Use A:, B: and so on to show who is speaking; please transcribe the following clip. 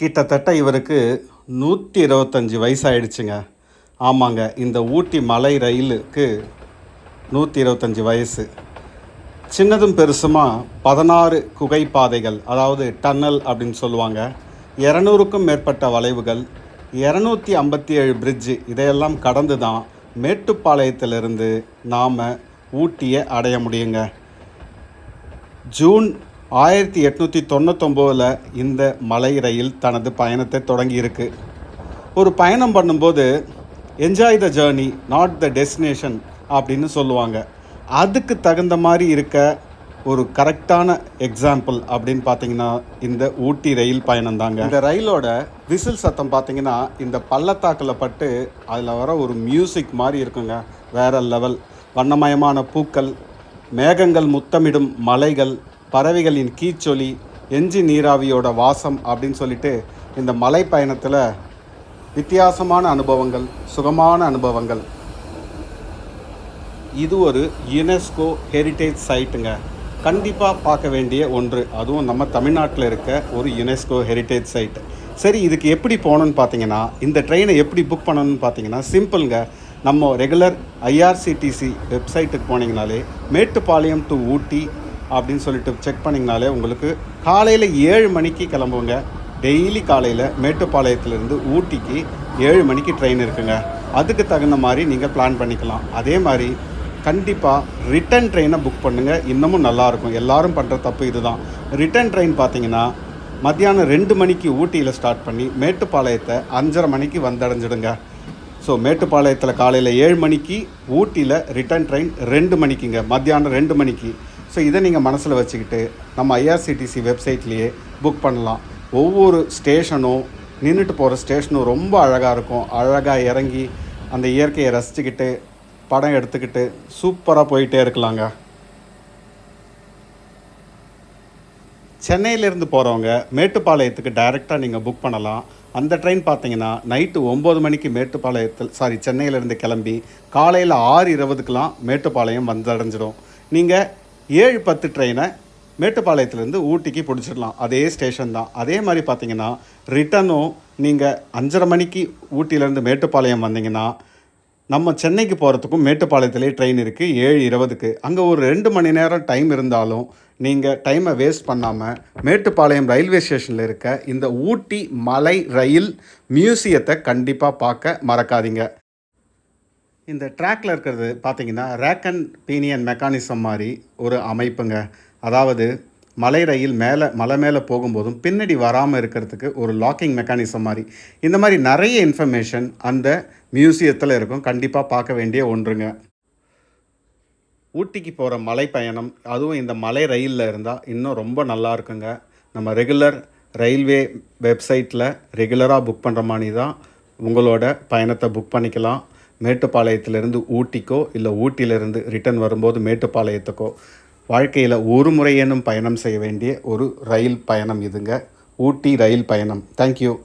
A: கிட்டத்தட்ட இவருக்கு நூற்றி இருபத்தஞ்சி வயசாயிடுச்சுங்க. ஆமாங்க இந்த ஊட்டி மலை ரயிலுக்கு நூற்றி இருபத்தஞ்சி வயசு. சின்னதும் பெருசுமா பதினாறு குகை பாதைகள் அதாவது டன்னல் அப்படின்னு சொல்லுவாங்க. இரநூறுக்கும் மேற்பட்ட வளைவுகள் இரநூத்தி ஐம்பத்தி ஏழு பிரிட்ஜு இதையெல்லாம் கடந்து தான் மேட்டுப்பாளையத்திலிருந்து நாம் ஊட்டியை அடைய முடியுங்க. ஜூன் ஆயிரத்தி எட்நூற்றி தொண்ணூத்தொம்போதில் இந்த மலை ரயில் தனது பயணத்தை தொடங்கியிருக்கு. ஒரு பயணம் பண்ணும்போது enjoy the journey not the destination அப்படின்னு சொல்லுவாங்க. அதுக்கு தகுந்த மாதிரி இருக்க ஒரு கரெக்டான எக்ஸாம்பிள் அப்படின்னு பார்த்தீங்கன்னா இந்த ஊட்டி ரயில் பயணம் தாங்க இந்த ரயிலோட விசில் சத்தம் பார்த்தீங்கன்னா இந்த பள்ளத்தாக்கில் பட்டு அதில் வர ஒரு மியூசிக் மாதிரி இருக்குங்க. வேற லெவல் வண்ணமயமான பூக்கள் மேகங்கள் முத்தமிடும் மலைகள் பறவைகளின் கீச்சொலி எஞ்சி நீராவியோட வாசம் அப்படின்னு சொல்லிட்டு இந்த மலை பயணத்தில் வித்தியாசமான அனுபவங்கள் சுகமான அனுபவங்கள். இது ஒரு யுனெஸ்கோ ஹெரிட்டேஜ் சைட்டுங்க. கண்டிப்பாக பார்க்க வேண்டிய ஒன்று. அதுவும் நம்ம தமிழ்நாட்டில் இருக்க ஒரு யுனெஸ்கோ ஹெரிட்டேஜ் சைட் சரி இதுக்கு எப்படி போகணுன்னு பார்த்தீங்கன்னா இந்த ட்ரெயினை எப்படி புக் பண்ணணும்னு பார்த்தீங்கன்னா சிம்பிளுங்க. நம்ம ரெகுலர் ஐஆர்சிடிசி வெப்சைட்டுக்கு போனீங்கனாலே மேட்டுப்பாளையம் டு ஊட்டி அப்படின்னு சொல்லிட்டு செக் பண்ணிங்கனாலே உங்களுக்கு காலையில் ஏழு மணிக்கு கிளம்புங்க. டெய்லி காலையில் மேட்டுப்பாளையத்துலேருந்து ஊட்டிக்கு ஏழு மணிக்கு ட்ரெயின் இருக்குங்க. அதுக்கு தகுந்த மாதிரி நீங்கள் பிளான் பண்ணிக்கலாம். அதே மாதிரி கண்டிப்பாக ரிட்டன் ட்ரெயினை புக் பண்ணுங்கள் இன்னமும் நல்லாயிருக்கும். எல்லாரும் பண்ணுற தப்பு இதுதான். ரிட்டன் ட்ரெயின் பார்த்தீங்கன்னா மத்தியானம் ரெண்டு மணிக்கு ஊட்டியில் ஸ்டார்ட் பண்ணி மேட்டுப்பாளையத்தை அஞ்சரை மணிக்கு வந்தடைஞ்சிடுங்க. ஸோ மேட்டுப்பாளையத்தில் காலையில் ஏழு மணிக்கு ஊட்டியில் ரிட்டர்ன் ட்ரெயின் ரெண்டு மணிக்குங்க. மத்தியானம் ரெண்டு மணிக்கு. ஸோ இதை நீங்கள் மனசில் வச்சுக்கிட்டு நம்ம ஐஆர்சிடிசி வெப்சைட்லேயே புக் பண்ணலாம். ஒவ்வொரு ஸ்டேஷனும் நின்றுட்டு போகிற ஸ்டேஷனும் ரொம்ப அழகாக இருக்கும். அழகாக இறங்கி அந்த இயற்கையை ரசிச்சுக்கிட்டு படம் எடுத்துக்கிட்டு சூப்பராக போயிட்டே இருக்கலாங்க. சென்னையிலேருந்து போகிறவங்க மேட்டுப்பாளையத்துக்கு டைரெக்டாக நீங்கள் புக் பண்ணலாம். அந்த ட்ரெயின் பார்த்தீங்கன்னா நைட்டு ஒம்பது மணிக்கு மேட்டுப்பாளையத்தில் சாரி சென்னையிலேருந்து கிளம்பி காலையில் ஆறு இருபதுக்கெலாம் மேட்டுப்பாளையம் வந்தடைஞ்சிடும். நீங்கள் ஏழு பத்து ட்ரெயினை மேட்டுப்பாளையத்துலேருந்து ஊட்டிக்கு பிடிச்சிடலாம். அதே ஸ்டேஷன் தான். அதே மாதிரி பார்த்தீங்கன்னா ரிட்டனும் நீங்கள் அஞ்சரை மணிக்கு ஊட்டியிலேருந்து மேட்டுப்பாளையம் வந்தீங்கன்னா நம்ம சென்னைக்கு போகிறதுக்கும் மேட்டுப்பாளையத்திலே ட்ரெயின் இருக்குது ஏழு இருபதுக்கு. அங்கே ஒரு ரெண்டு மணி நேரம் டைம் இருந்தாலும் நீங்கள் டைமை வேஸ்ட் பண்ணாமல் மேட்டுப்பாளையம் ரயில்வே ஸ்டேஷனில் இருக்க இந்த ஊட்டி மலை ரயில் மியூசியத்தை கண்டிப்பாக பார்க்க மறக்காதீங்க. இந்த ட்ராக்ல இருக்கிறது பார்த்தீங்கன்னா ரேக் அண்ட் பீனியன் மெக்கானிசம் மாதிரி ஒரு அமைப்புங்க. அதாவது மலை ரயில் மேலே மலை மேலே போகும்போதும் பின்னாடி வராமல் இருக்கிறதுக்கு ஒரு லாக்கிங் மெக்கானிசம் மாதிரி. இந்த மாதிரி நிறைய இன்ஃபர்மேஷன் அந்த மியூசியத்தில் இருக்கும். கண்டிப்பாக பார்க்க வேண்டிய ஒன்றுங்க. ஊட்டிக்கு போகிற மலை பயணம் அதுவும் இந்த மலை ரயிலில் இருந்தால் இன்னும் ரொம்ப நல்லா இருக்குங்க. நம்ம ரெகுலர் ரயில்வே வெப்சைட்டில் ரெகுலராக புக் பண்ணுற மாதிரி தான் உங்களோட பயணத்தை புக் பண்ணிக்கலாம். மேட்டுப்பாளையத்திலிருந்து ஊட்டிக்கோ இல்லை ஊட்டியிலிருந்து ரிட்டர்ன் வரும்போது மேட்டுப்பாளையத்துக்கோ வாழ்க்கையில் ஒரு முறையேனும் பயணம் செய்ய வேண்டிய ஒரு ரயில் பயணம் இதுங்க. ஊட்டி ரயில் பயணம். தேங்க்யூ